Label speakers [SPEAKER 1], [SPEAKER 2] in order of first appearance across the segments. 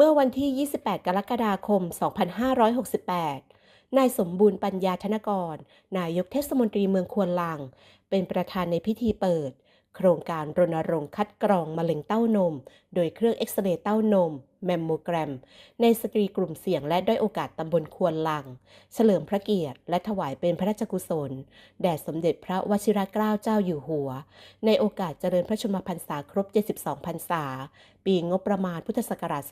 [SPEAKER 1] เมื่อวันที่ 28 กรกฎาคม 2568 นายสมบูรณ์ปัญญาธนกร นายกเทศมนตรีเมืองควนลัง เป็นประธานในพิธีเปิด โครงการรณรงค์คัดกรองมะเร็งเต้านม โดยเครื่องเอ็กซเรย์เต้านมแมมโมแกรม ในสตรีกลุ่มเสี่ยงและด้อยโอกาสตำบลควนลัง เฉลิมพระเกียรติ และถวายเป็นพระราชกุศล แด่สมเด็จพระวชิรเกล้าเจ้าอยู่หัว ในโอกาสเจริญพระชนมพรรษาครบ 72 พรรษา ปีงบประมาณพุทธศักราช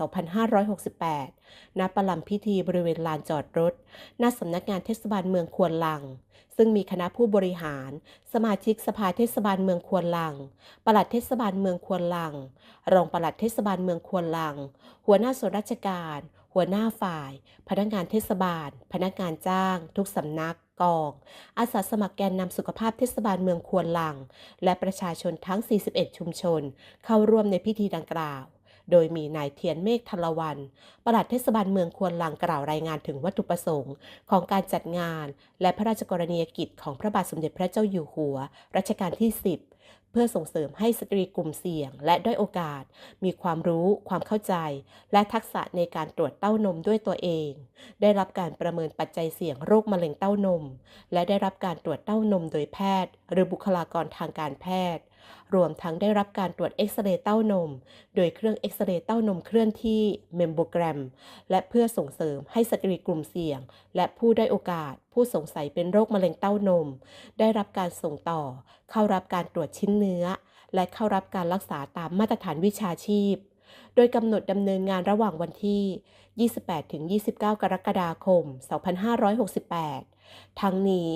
[SPEAKER 1] 2568 ณ ประลำพิธีบริเวณลานจอดรถ ณ สำนักงานเทศบาลเมืองควนลัง ซึ่งมีคณะผู้บริหาร สมาชิกสภาเทศบาลเมืองควนลัง ปลัดเทศบาลเมืองควนลัง รองปลัดเทศบาลเมืองควนลัง หัวหน้าส่วนราชการ หัวหน้าฝ่าย พนักงานเทศบาล พนักงานจ้าง ทุกสำนักกอง อาสาสมัครแกนนำสุขภาพเทศบาลเมืองควนลัง และประชาชนทั้ง 41 ชุมชน เข้าร่วมในพิธีดังกล่าว โดยมีนายเทียนเมฆทลวันปลัดเทศบาลเมืองควนลังกล่าวรายงานถึงวัตถุประสงค์ ของการจัดงาน และพระราชกรณียกิจของพระบาทสมเด็จพระเจ้าอยู่หัว รัชกาลที่ 10 พื่อส่งเสริมให้สตรีกลุ่มเสี่ยง และด้อยโอกาส มีความรู้ ความเข้าใจ และทักษะในการตรวจเต้านมด้วยตัวเอง ได้รับการประเมินปัจจัยเสี่ยงโรคมะเร็งเต้านม และได้รับการตรวจเต้านมโดยแพทย์ หรือบุคลากรทางการแพทย์ รวมทั้งได้รับการตรวจเอ็กซเรย์เต้านม โดยเครื่องเอ็กซเรย์เต้านมเคลื่อนที่เมมโบแกรม และเพื่อส่งเสริมให้สตรีกลุ่มเสี่ยง และผู้ได้โอกาส ผู้สงสัยเป็นโรคมะเร็งเต้านม ได้รับการส่งต่อ เข้ารับการตรวจชิ้นเนื้อ และเข้ารับการรักษาตามมาตรฐานวิชาชีพโดยกำหนดดำเนินงานระหว่างวันที่ 28-29 กรกฎาคม 2568 ทั้งนี้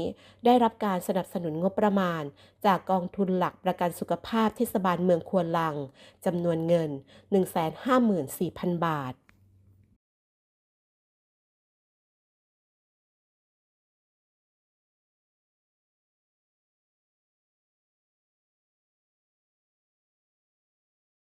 [SPEAKER 1] ได้รับการสนับสนุนงบประมาณ จากกองทุนหลักประกันสุขภาพเทศบาลเมืองควนลังจำนวนเงิน 154,000 บาท